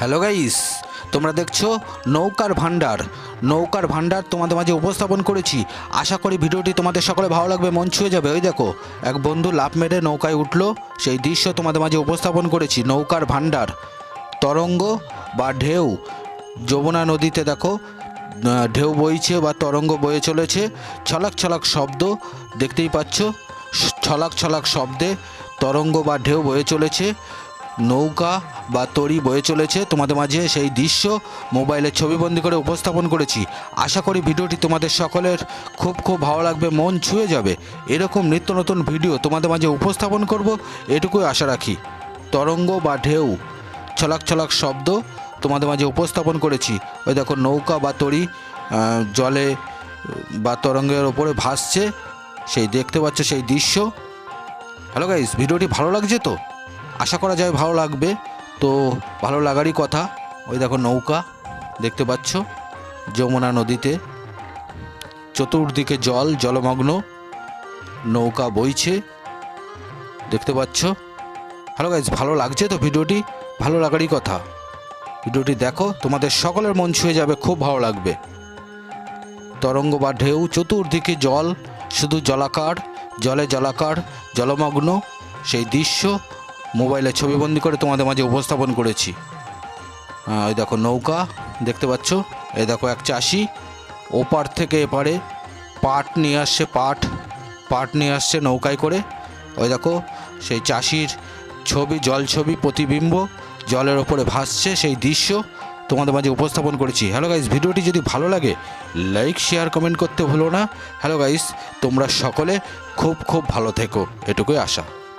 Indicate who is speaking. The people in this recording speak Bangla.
Speaker 1: হ্যালো গাইস তোমরা দেখছ নৌকার ভান্ডার নৌকার ভান্ডার তোমাদের মাঝে উপস্থাপন করেছি। আশা করি ভিডিওটি তোমাদের সকলে ভালো লাগবে, মন ছুঁয়ে যাবে। ওই দেখো, এক বন্ধু লাভ মেরে নৌকায় উঠল। সেই দৃশ্য তোমাদের মাঝে উপস্থাপন করেছি, নৌকার ভান্ডার তরঙ্গ বা ঢেউ, যমুনা নদীতে দেখো ঢেউ বইছে বা তরঙ্গ বয়ে চলেছে। ছলাক ছলাক শব্দ, দেখতেই পাচ্ছ, ছলাক ছলাক শব্দে তরঙ্গ বা ঢেউ বয়ে চলেছে। নৌকা বা তরি বয়ে চলেছে। তোমাদের মাঝে সেই দৃশ্য মোবাইলে ছবিবন্দি করে উপস্থাপন করেছি। আশা করি ভিডিওটি তোমাদের সকলের খুব খুব ভালো লাগবে, মন ছুঁয়ে যাবে। এরকম নিত্য নতুন ভিডিও তোমাদের মাঝে উপস্থাপন করব, এটুকুই আশা রাখি। তরঙ্গ বা ঢেউ, ছলাক ছলাক শব্দ তোমাদের মাঝে উপস্থাপন করেছি। ওই দেখো নৌকা বা তরি জলে বা তরঙ্গের ওপরে ভাসছে, সেই দেখতে পাচ্ছ সেই দৃশ্য। হ্যালো গাইস ভিডিওটি ভালো লাগছে তো? আশা করা যায় ভালো লাগবে। তো ভালো লাগারই কথা। ওই দেখো নৌকা, দেখতে পাচ্ছ? যমুনা নদীতে। চতুর্দিকে জল, জলমগ্ন। নৌকা বইছে। দেখতে পাচ্ছ? হ্যালো গাইস ভালো লাগছে তো ভিডিওটি? ভালো লাগারই কথা। ভিডিওটি দেখো, তোমাদের সকলের মন ছুঁয়ে যাবে, খুব ভালো লাগবে। তরঙ্গ বা ঢেউ, চতুর্দিকে জল, শুধু জলাকার, জলে জলাকার, জলমগ্ন, সেই দৃশ্য। মোবাইলে ছবিবন্দি করে তোমাদের মাঝে উপস্থাপন করেছি। এই দেখো নৌকা, দেখতে পাচ্ছ? এই দেখো এক চাষি, ওপার থেকে এপারে পাট নিয়ে আসছে, পাট পাট নিয়ে আসছে নৌকায় করে। ওই দেখো, সেই চাষির ছবি, জল ছবি, প্রতিবিম্ব, জলের ওপরে ভাসছে সেই দৃশ্য তোমাদের মাঝে উপস্থাপন করেছি। হ্যালো গাইস ভিডিওটি যদি ভালো লাগে লাইক শেয়ার কমেন্ট করতে ভুলো না। হ্যালো গাইস তোমরা সকলে খুব খুব ভালো থেকো। এটুকুই আশা।